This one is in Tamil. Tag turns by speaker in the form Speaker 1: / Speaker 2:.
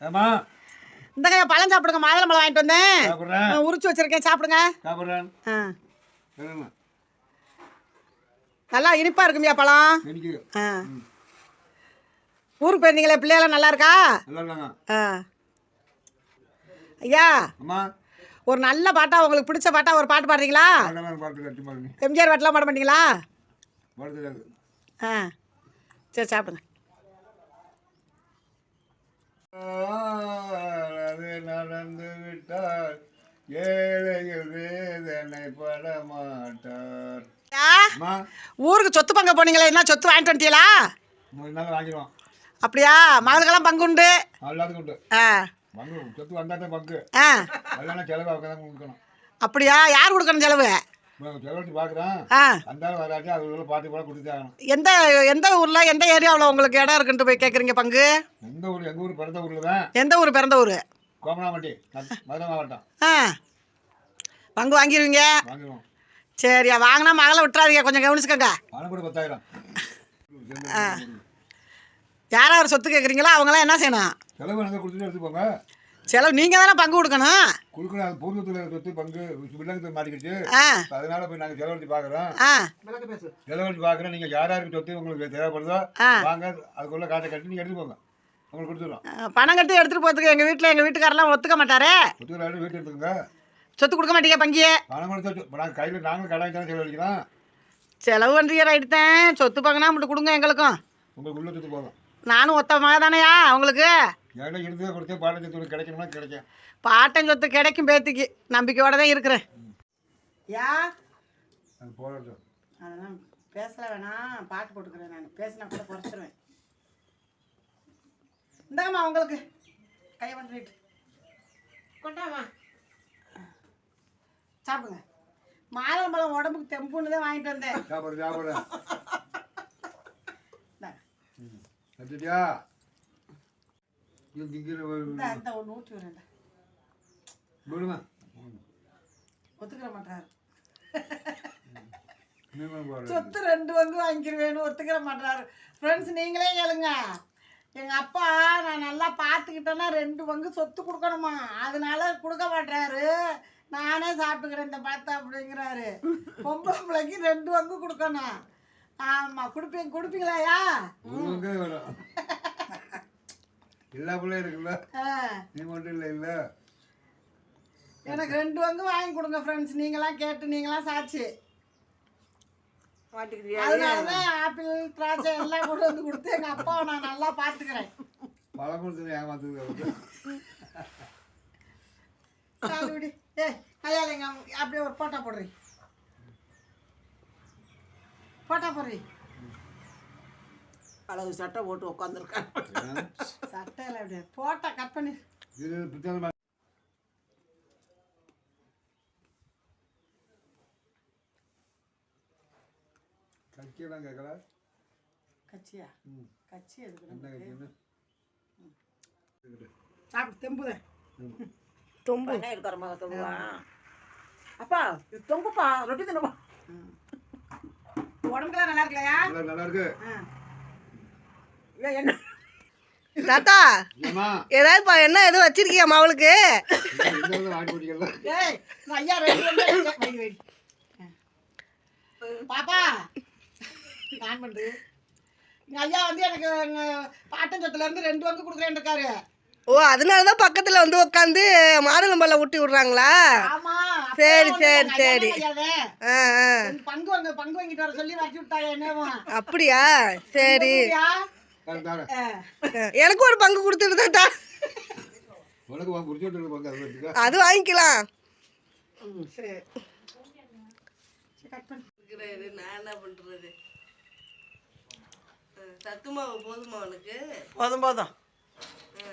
Speaker 1: ஏமா
Speaker 2: இந்தங்க பழம் சாப்பிடுங்க. மாதுளம்பழம் வாங்கிட்டு வந்தேன். உரிச்சு வச்சிருக்கேன். சாப்பிடுங்க.
Speaker 1: சாப்பிட்றேன்.
Speaker 2: ஆ. நல்லா இனிப்பா இருக்குமியா பழம். ஆ. ஊருக்கு போயிருந்தீங்களே பிள்ளையெல்லாம் நல்லா இருக்கா? ஆ. ஐயா ஒரு நல்ல பாட்டா உங்களுக்கு பிடிச்ச பாட்டா ஒரு பாட்டு பாடுறீங்களா? எம்ஜிஆர் பாட்டெலாம் பாட மாட்டீங்களா? ஆ. சரி சாப்பிடுங்க.
Speaker 1: அது நடந்து விட்டார் ஏழைகள் வேதனை பட மாட்டார்
Speaker 2: ஊருக்கு சொத்து பங்க போனீங்களே என்ன சொத்து வாங்கிட்டு வந்துட்டீங்களா?
Speaker 1: வாங்கிடுவோம்?
Speaker 2: அப்படியா மகளுக்கெல்லாம் பங்கு உண்டு?
Speaker 1: எல்லாத்துக்கும் உண்டு.
Speaker 2: ஆ.
Speaker 1: பங்கு சொத்து வந்தால் தான் பங்கு.
Speaker 2: ஆ.
Speaker 1: செலவு
Speaker 2: அப்படியா யார் கொடுக்கணும் செலவு? எந்த எந்த ஊரில் எந்த ஏரியாவில் உங்களுக்கு இடம் இருக்குன்ட்டு போய் கேட்குறீங்க பங்கு?
Speaker 1: எந்த ஊர் எங்கள் ஊர்? பிறந்த ஊரில் தான்.
Speaker 2: எந்த ஊர் பிறந்த ஊர்?
Speaker 1: கோமனாம்பட்டி மதுரை மாவட்டம்.
Speaker 2: ஆ. பங்கு வாங்கிடுவீங்க சரியா வாங்கினா மகளை விட்டுறாதீங்க கொஞ்சம் கவனிச்சுக்கோங்க.
Speaker 1: பத்தாயிரம்.
Speaker 2: யார் யார் சொத்து கேட்குறீங்களோ அவங்களாம் என்ன செய்யணும்?
Speaker 1: செலவு கொடுத்துட்டு
Speaker 2: செலவு நீங்கள் தானே பங்கு கொடுக்கணும்.
Speaker 1: கொடுக்கணும் அது பூர்வத்தில் சொத்து பங்கு வில்லங்கத்தில் மாட்டிக்கிச்சு.
Speaker 2: ஆ.
Speaker 1: அதனால போய் நாங்கள் செலவழிச்சு பார்க்குறோம் செலவழிச்சு பார்க்குறோம் நீங்கள் யார் யாருக்கு சொத்து உங்களுக்கு தேவைப்படுதோ. வாங்க அதுக்குள்ள காட்டை கட்டி நீங்கள் எடுத்துப்போங்க உங்களுக்கு கொடுத்துடுறோம்
Speaker 2: ஆ, பணம் கட்டி எடுத்துகிட்டு போகிறதுக்கு எங்கள் வீட்டில் எங்கள் வீட்டுக்காரெல்லாம் ஒத்துக்க மாட்டாரே?
Speaker 1: ஒத்துக்கிறாரு வீட்டு எடுத்துக்கோங்க
Speaker 2: சொத்து கொடுக்க மாட்டீங்க பங்கியே?
Speaker 1: பணம் கொடுத்தா நாங்கள் கையில் நாங்களும் கடன் தானே செலவழிக்கிறோம்
Speaker 2: செலவு பண்ணுறீங்க ரைட்டு தான். சொத்து பங்குனா மட்டும் கொடுங்க எங்களுக்கும்.
Speaker 1: உங்களுக்கு உள்ள சொத்து போதும்.
Speaker 2: நானும் ஒத்த மக தானேயா உங்களுக்கு? பாட்டன் சொத்து கிடைக்கும் பேத்திக்கு. நம்பிக்கையோட தான் இருக்கிறேன். யா? அதெல்லாம் பேசல வேணாம் பாட்டு போட்டுக்கிறேன் நான். பேசினா கூட குறைச்சிருவேன். இந்தாங்கம்மா உங்களுக்கு. கையை பண்ணிட்டு கொண்டாமா சாப்பிடுங்க. மாதுளம்பழம் உடம்புக்கு தெம்புன்னு தான் வாங்கிட்டு வந்தேன். இந்த இந்த ஒன்று ஊற்றி வரேன்
Speaker 1: விடுமா
Speaker 2: ஒத்துக்கிற மாட்டாரு சொத்து ரெண்டு பங்கு வாங்கிக்கிருவேன்னு ஒத்துக்கிற மாட்டாரு ஃப்ரெண்ட்ஸ் நீங்களே கேளுங்க எங்கள் அப்பா நான் நல்லா பார்த்துக்கிட்டேன்னா ரெண்டு பங்கு சொத்து கொடுக்கணுமா? அதனால கொடுக்க மாட்டாரு நானே சாப்பிட்டுக்கிறேன் இந்த பார்த்தா அப்படிங்கிறாரு. பொம்பளை பிள்ளைக்கு ரெண்டு பங்கு கொடுக்கணும். ஆமாம் கொடுப்பீங்க கொடுப்பீங்களாயா
Speaker 1: எல்லா பிள்ளையும் இருக்குல்ல. நீ மட்டும் இல்லை இல்லை.
Speaker 2: எனக்கு ரெண்டு பங்கு வாங்கி கொடுங்க ஃப்ரெண்ட்ஸ் நீங்களாம் கேட்டு நீங்களாம் சாட்சி அதனால தான் ஆப்பிள் திராட்சை எல்லாம் கொண்டு வந்து கொடுத்து எங்கள் அப்பாவை நான் நல்லா பார்த்துக்கிறேன்.
Speaker 1: பழம் கொடுத்து ஏமாத்துக்கு
Speaker 2: எங்க அப்படியே ஒரு போட்டா போடுறீ போட்டா போடுறீ
Speaker 3: அழகு சட்டை போட்டு உட்காந்துருக்கேன்
Speaker 2: சட்டையில் அப்படியே போட்டா கட் பண்ணி.
Speaker 1: கட்சியெல்லாம் கேட்கல?
Speaker 2: கச்சியா
Speaker 1: ம்.
Speaker 2: கச்சி எதுக்கு
Speaker 1: என்ன
Speaker 2: நமக்கு?
Speaker 1: கட்சின்னு
Speaker 2: சாப்பிடு தெம்புதேன்
Speaker 3: தொம்பு. இருக்கிற மாதிரி அப்பா இது தொங்குப்பா ரொட்டி தின்னுப்பா.
Speaker 2: உடம்புக்கெல்லாம் நல்லா இருக்கலையா?
Speaker 1: நல்லா இருக்கு.
Speaker 3: என்ன?
Speaker 4: தாத்தா
Speaker 1: ஏமா
Speaker 4: ஏதாவதுப்பா என்ன எதுவும் வச்சிருக்கியாம்மா அவளுக்கு?
Speaker 1: வந்து
Speaker 2: வந்து. பாப்பா நான் பண்ணுது எங்கள் ஐயா வந்து எனக்கு பாட்டன் சொத்துல இருந்து ரெண்டு பங்கு கொடுக்குறேன்னு இருக்காரு.
Speaker 4: ஓ அதனால தான் பக்கத்தில் வந்து உட்காந்து மாதுளம்பழம் ஊட்டி விடுறாங்களா?
Speaker 2: ஆமா
Speaker 4: சரி, சரி, சரி. ஆ ஆ. அப்படியா? சரி. எனக்கு ஒரு பங்கு
Speaker 1: பங்கு அது
Speaker 4: வாங்கிக்கலாம்.
Speaker 5: நான் என்ன பண்றது? சத்து மாவு போதுமா உனக்கு?
Speaker 3: போதும் போதும்.
Speaker 5: ஆ.